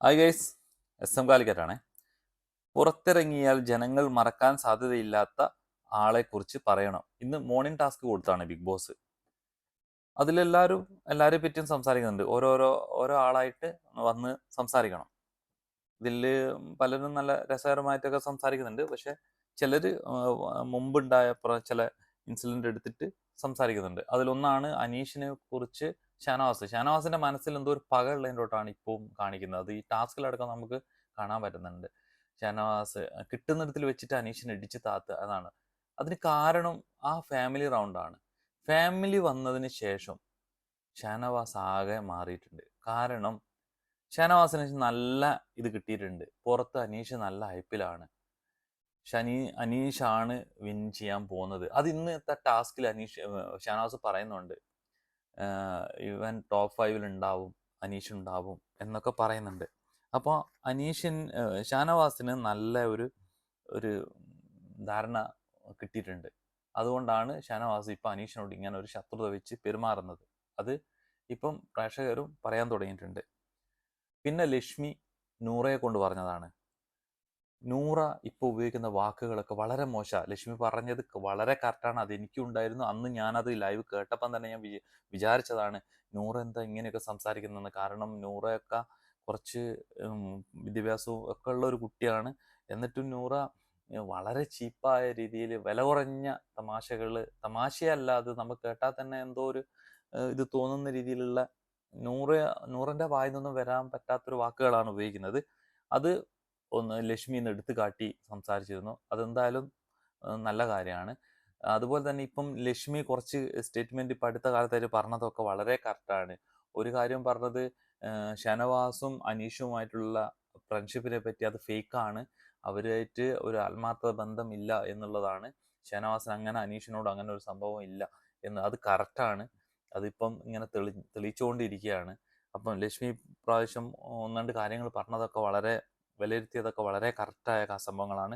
Hi guys S M കാലിക്കറ്റാണേ പുറത്തിറങ്ങിയാൽ ജനങ്ങൾ മറക്കാൻ സാധ്യതയില്ലാത്ത ആളെ കുറിച്ച് പറയണം. ഇന്ന് മോർണിംഗ് ടാസ്ക് കൊടുത്താണ് ബിഗ് ബോസ് അതിലെല്ലാവരും എല്ലാവരെയും പറ്റിയും സംസാരിക്കുന്നുണ്ട്. ഓരോരോ ഓരോ ആളായിട്ട് വന്ന് സംസാരിക്കണം. ഇതിൽ പലരും നല്ല രസകരമായിട്ടൊക്കെ സംസാരിക്കുന്നുണ്ട്. പക്ഷെ ചിലർ മുമ്പുണ്ടായ ചില ഇൻസിഡന്റ് എടുത്തിട്ട് സംസാരിക്കുന്നുണ്ട്. അതിലൊന്നാണ് അനീഷിനെ കുറിച്ച് ഷാനവാസ്. ഷാനവാസിന്റെ മനസ്സിൽ എന്തോ ഒരു പക ഉള്ളതിന്റെട്ടാണ് ഇപ്പോൾ കാണിക്കുന്നത്. അത് ഈ ടാസ്കിലടക്കം നമുക്ക് കാണാൻ പറ്റുന്നുണ്ട്. ഷാനവാസ് കിട്ടുന്നിടത്തിൽ വെച്ചിട്ട് അനീഷിനെ ഇടിച്ച് താത്തുക അതാണ്. അതിന് കാരണം ആ ഫാമിലി റൗണ്ടാണ് ഫാമിലി വന്നതിന് ശേഷം ഷാനവാസ് ആകെ മാറിയിട്ടുണ്ട്. കാരണം ഷാനവാസിന് നല്ല ഇത് കിട്ടിയിട്ടുണ്ട്. പുറത്ത് അനീഷ് നല്ല ഹൈപ്പിലാണ് ഷനി അനീഷാണ് വിൻ ചെയ്യാൻ പോകുന്നത്. അത് ഇന്നത്തെ ടാസ്കിൽ അനീഷ് ഷാനാസ് പറയുന്നുണ്ട്. ഇവൻ ടോപ്പ് ഫൈവിൽ ഉണ്ടാവും അനീഷ് ഉണ്ടാവും എന്നൊക്കെ പറയുന്നുണ്ട്. അപ്പോൾ അനീഷൻ ഷാനവാസിന് നല്ല ഒരു ഒരു ധാരണ കിട്ടിയിട്ടുണ്ട്. അതുകൊണ്ടാണ് ഷാനവാസ് ഇപ്പം അനീഷിനോട് ഇങ്ങനെ ഒരു ശത്രുത വെച്ച് പെരുമാറുന്നത്. അത് ഇപ്പം പ്രേക്ഷകരും പറയാൻ തുടങ്ങിയിട്ടുണ്ട്. പിന്നെ ലക്ഷ്മി നൂറയെ കൊണ്ട് പറഞ്ഞതാണ്. നൂറ ഇപ്പോൾ ഉപയോഗിക്കുന്ന വാക്കുകളൊക്കെ വളരെ മോശമാണ് ലക്ഷ്മി പറഞ്ഞത് വളരെ കറക്റ്റാണ് അത് എനിക്കും ഉണ്ടായിരുന്നു. അന്ന് ഞാനത് ലൈവ് കേട്ടപ്പം തന്നെ ഞാൻ വിചാ- വിചാരിച്ചതാണ് നൂറ എന്താ ഇങ്ങനെയൊക്കെ സംസാരിക്കുന്നതെന്ന്. കാരണം നൂറയൊക്കെ കുറച്ച് വിദ്യാഭ്യാസവും ഒക്കെ ഉള്ള ഒരു കുട്ടിയാണ്. എന്നിട്ടും നൂറ വളരെ ചീപ്പായ രീതിയിൽ വില കുറഞ്ഞ തമാശകൾ തമാശയല്ല അത് നമുക്ക് കേട്ടാൽ തന്നെ എന്തോ ഒരു ഇത് തോന്നുന്ന രീതിയിലുള്ള നൂറ് നൂറിന്റെ വായിൽ നിന്നും വരാൻ പറ്റാത്തൊരു വാക്കുകളാണ് ഉപയോഗിക്കുന്നത്. അത് ഒന്ന് ലക്ഷ്മി എന്ന് എടുത്തു കാട്ടി സംസാരിച്ചിരുന്നു. അതെന്തായാലും നല്ല കാര്യമാണ്. അതുപോലെ തന്നെ ഇപ്പം ലക്ഷ്മി കുറച്ച് സ്റ്റേറ്റ്മെന്റ് ഇപ്പം അടുത്ത കാലത്തായിട്ട് പറഞ്ഞതൊക്കെ വളരെ കറക്റ്റാണ് ഒരു കാര്യം പറഞ്ഞത് ഷനവാസും അനീഷുമായിട്ടുള്ള ഫ്രണ്ട്ഷിപ്പിനെ പറ്റി അത് ഫേക്കാണ് അവരുമായിട്ട് ഒരു ആത്മാർത്ഥ ബന്ധം ഇല്ല എന്നുള്ളതാണ്. ഷനവാസൻ അങ്ങനെ അനീഷിനോട് അങ്ങനെ ഒരു സംഭവം ഇല്ല എന്ന് അത് കറക്റ്റാണ് അതിപ്പം ഇങ്ങനെ തെളി തെളിയിച്ചുകൊണ്ടിരിക്കുകയാണ്. അപ്പം ലക്ഷ്മി പ്രാവശ്യം ഒന്നാണ്ട് കാര്യങ്ങൾ പറഞ്ഞതൊക്കെ വളരെ വിലയിരുത്തിയതൊക്കെ വളരെ കറക്റ്റായ സംഭവങ്ങളാണ്.